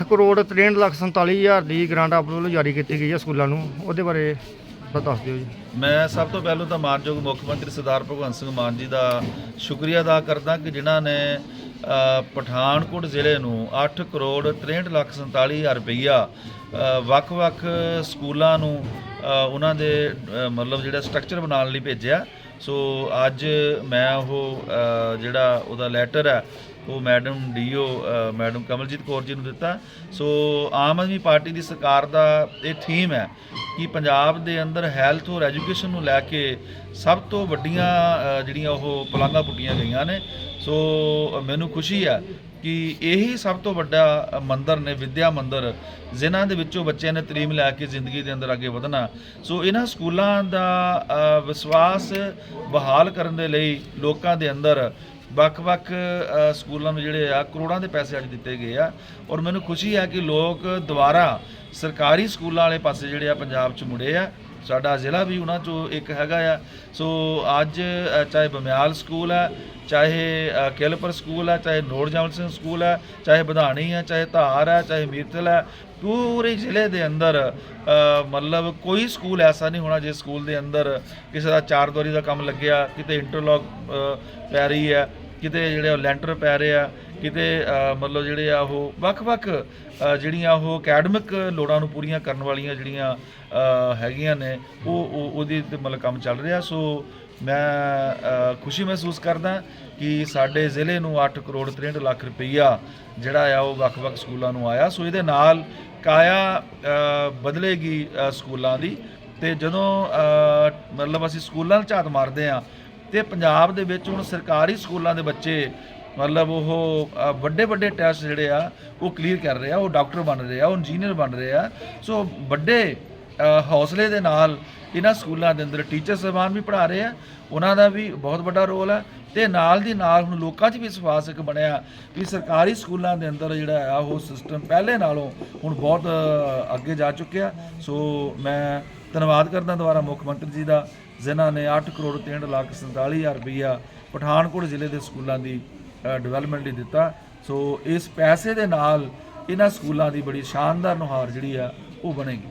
8 ਕਰੋੜ 63 ਲੱਖ 47 ਹਜ਼ਾਰ ਦੀ ਗ੍ਰਾਂਟ ਆਪ ਵੱਲੋਂ ਜਾਰੀ ਕੀਤੀ ਗਈ ਹੈ ਸਕੂਲਾਂ ਨੂੰ। ਉਹਦੇ ਬਾਰੇ ਤਾਂ ਦੱਸ ਦਿਓ ਜੀ। ਮੈਂ ਸਭ ਤੋਂ ਪਹਿਲਾਂ ਤਾਂ ਮਾਨਯੋਗ ਮੁੱਖ ਮੰਤਰੀ ਸਰਦਾਰ ਭਗਵੰਤ ਸਿੰਘ ਮਾਨ ਜੀ ਦਾ ਸ਼ੁਕਰੀਆ ਅਦਾ ਕਰਦਾ ਕਿ ਜਿਨ੍ਹਾਂ ਨੇ ਪਠਾਨਕੋਟ ਜ਼ਿਲ੍ਹੇ ਨੂੰ 8 ਕਰੋੜ 63 ਲੱਖ 47 ਹਜ਼ਾਰ ਰੁਪਈਆ ਵੱਖ-ਵੱਖ ਸਕੂਲਾਂ ਨੂੰ ਉਹਨਾਂ ਦੇ ਮਤਲਬ ਜਿਹੜਾ ਸਟਰਕਚਰ ਬਣਾਉਣ ਲਈ ਭੇਜਿਆ। ਸੋ ਅੱਜ ਮੈਂ ਉਹ ਜਿਹੜਾ ਉਹਦਾ ਲੈਟਰ ਹੈ ਉਹ madam DO madam Kamaljit Kaur ji ਨੂੰ ਦਿੱਤਾ। ਸੋ ਆਮ ਆਦਮੀ ਪਾਰਟੀ ਦੀ ਸਰਕਾਰ ਦਾ ਇਹ ਥੀਮ ਹੈ ਕਿ ਪੰਜਾਬ ਦੇ ਅੰਦਰ ਹੈਲਥ ਔਰ ਐਜੂਕੇਸ਼ਨ ਨੂੰ ਲੈ ਕੇ ਸਭ ਤੋਂ ਵੱਡੀਆਂ ਜਿਹੜੀਆਂ ਉਹ ਪਲਾਂਘਾਂ ਪੁੱਟੀਆਂ ਗਈਆਂ ਨੇ। ਸੋ ਮੈਨੂੰ ਖੁਸ਼ੀ ਹੈ ਕਿ ਇਹੀ ਸਭ ਤੋਂ ਵੱਡਾ ਮੰਦਰ ਨੇ, ਵਿਦਿਆ ਮੰਦਰ, ਜਿਨ੍ਹਾਂ ਦੇ ਵਿੱਚੋਂ ਬੱਚਿਆਂ ਨੇ ਤਰੀਮ ਲੈ ਕੇ ਜ਼ਿੰਦਗੀ ਦੇ ਅੰਦਰ ਅੱਗੇ ਵਧਣਾ। ਸੋ ਇਹਨਾਂ ਸਕੂਲਾਂ ਦਾ ਵਿਸ਼ਵਾਸ ਬਹਾਲ ਕਰਨ ਦੇ ਲਈ ਲੋਕਾਂ ਦੇ ਅੰਦਰ ਵੱਖ-ਵੱਖ ਸਕੂਲਾਂ ਨੂੰ ਜਿਹੜੇ ਆ ਕਰੋੜਾਂ ਦੇ ਪੈਸੇ ਅੱਜ ਦਿੱਤੇ ਗਏ ਆ। ਔਰ ਮੈਨੂੰ ਖੁਸ਼ੀ ਹੈ ਕਿ ਲੋਕ ਦੁਬਾਰਾ ਸਰਕਾਰੀ ਸਕੂਲਾਂ ਵਾਲੇ ਪਾਸੇ ਜਿਹੜੇ ਆ ਪੰਜਾਬ 'ਚ ਮੁੜੇ ਆ। ਸਾਡਾ ਜ਼ਿਲ੍ਹਾ ਵੀ ਉਹਨਾਂ 'ਚੋਂ ਇੱਕ ਹੈਗਾ ਆ। ਸੋ ਅੱਜ ਚਾਹੇ ਬਮਿਆਲ ਸਕੂਲ ਹੈ ਚਾਹੇ ਅ, ਸਕੂਲ ਹੈ ਚਾਹੇ ਨੋੜ ਜਮਲ ਸਿੰਘ ਸਕੂਲ ਹੈ ਚਾਹੇ ਬਧਾਣੀ ਹੈ ਚਾਹੇ ਧਾਰ ਹੈ ਚਾਹੇ ਮੀਰਥਲ ਹੈ ਪੂਰੇ ਜ਼ਿਲ੍ਹੇ ਦੇ ਅੰਦਰ ਮਤਲਬ ਕੋਈ ਸਕੂਲ ਐਸਾ ਨਹੀਂ ਹੋਣਾ ਜਿਸ ਸਕੂਲ ਦੇ ਅੰਦਰ ਕਿਸੇ ਦਾ ਚਾਰ ਦੀਵਾਰੀ ਦਾ ਕੰਮ ਲੱਗਿਆ ਕਿਤੇ ਇੰਟਰਲੌਕ ਪੈ ਰਹੀ ਹੈ। ਕਿਤੇ ਜਿਹੜੇ ਉਹ ਲੈਂਟਰ ਪੈ ਰਹੇ ਆ, ਕਿਤੇ ਮਤਲਬ ਜਿਹੜੇ ਆ ਉਹ ਵੱਖ-ਵੱਖ ਜਿਹੜੀਆਂ ਉਹ ਅਕੈਡਮਿਕ ਲੋੜਾਂ ਨੂੰ ਪੂਰੀਆਂ ਕਰਨ ਵਾਲੀਆਂ ਜਿਹੜੀਆਂ ਹੈਗੀਆਂ ਨੇ, ਉਹ, ਉਹ- ਉਹਦੀ ਮਤਲਬ ਕੰਮ ਚੱਲ ਰਿਹਾ। ਸੋ ਮੈਂ ਖੁਸ਼ੀ ਮਹਿਸੂਸ ਕਰਦਾ ਕਿ ਸਾਡੇ ਜ਼ਿਲ੍ਹੇ ਨੂੰ 8 ਕਰੋੜ 63 ਲੱਖ ਰੁਪਈਆ ਜਿਹੜਾ ਆ ਉਹ ਵੱਖ-ਵੱਖ ਸਕੂਲਾਂ ਨੂੰ ਆਇਆ। ਸੋ ਇਹਦੇ ਨਾਲ ਕਾਇਆ ਬਦਲੇਗੀ ਸਕੂਲਾਂ ਦੀ। ਤੇ ਜਦੋਂ ਮਤਲਬ ਅਸੀਂ ਸਕੂਲਾਂ ਨੂੰ ਝਾਤ ਮਾਰਦੇ ਆ ਤੇ ਪੰਜਾਬ ਦੇ ਵਿੱਚ ਹੁਣ ਸਰਕਾਰੀ ਸਕੂਲਾਂ ਦੇ ਬੱਚੇ, ਮਤਲਬ ਉਹ ਵੱਡੇ ਵੱਡੇ ਟੈਸਟ ਜਿਹੜੇ ਆ, ਉਹ ਕਲੀਅਰ ਕਰ ਰਹੇ ਆ, ਉਹ ਡਾਕਟਰ ਬਣ ਰਹੇ ਆ, ਉਹ ਇੰਜੀਨੀਅਰ ਬਣ ਰਹੇ ਆ। ਸੋ ਵੱਡੇ ਹੌਸਲੇ ਦੇ ਨਾਲ ਇਹਨਾਂ ਸਕੂਲਾਂ ਦੇ ਅੰਦਰ ਟੀਚਰ ਸਾਹਿਬਾਨ ਵੀ ਪੜ੍ਹਾ ਰਹੇ ਆ, ਉਹਨਾਂ ਦਾ ਵੀ ਬਹੁਤ ਵੱਡਾ ਰੋਲ ਹੈ ਤੇ ਨਾਲ ਦੀ ਨਾਲ ਹੁਣ ਲੋਕਾਂ 'ਚ ਵੀ ਵਿਸ਼ਵਾਸ ਇੱਕ ਬਣਿਆ ਵੀ ਸਰਕਾਰੀ ਸਕੂਲਾਂ ਦੇ ਅੰਦਰ ਜਿਹੜਾ ਆ, ਉਹ ਸਿਸਟਮ ਪਹਿਲੇ ਨਾਲੋਂ ਹੁਣ ਬਹੁਤ ਅੱਗੇ ਜਾ ਚੁੱਕਿਆ। ਸੋ ਮੈਂ ਧੰਨਵਾਦ ਕਰਦਾ ਦੁਬਾਰਾ ਮੁੱਖ ਮੰਤਰੀ ਜੀ ਦਾ, ਜਿਨ੍ਹਾਂ ਨੇ 8 ਕਰੋੜ 63 ਲੱਖ 47 ਹਜ਼ਾਰ ਰੁਪਈਆ ਪਠਾਨਕੋਟ ਜ਼ਿਲ੍ਹੇ ਦੇ ਸਕੂਲਾਂ ਦੀ ਡਿਵੈਲਪਮੈਂਟ ਲਈ ਦਿੱਤਾ। ਸੋ ਇਸ ਪੈਸੇ ਦੇ ਨਾਲ ਇਹਨਾਂ ਸਕੂਲਾਂ ਦੀ ਬੜੀ ਸ਼ਾਨਦਾਰ ਨੁਹਾਰ ਜਿਹੜੀ ਆ, ਉਹ ਬਣੇਗੀ।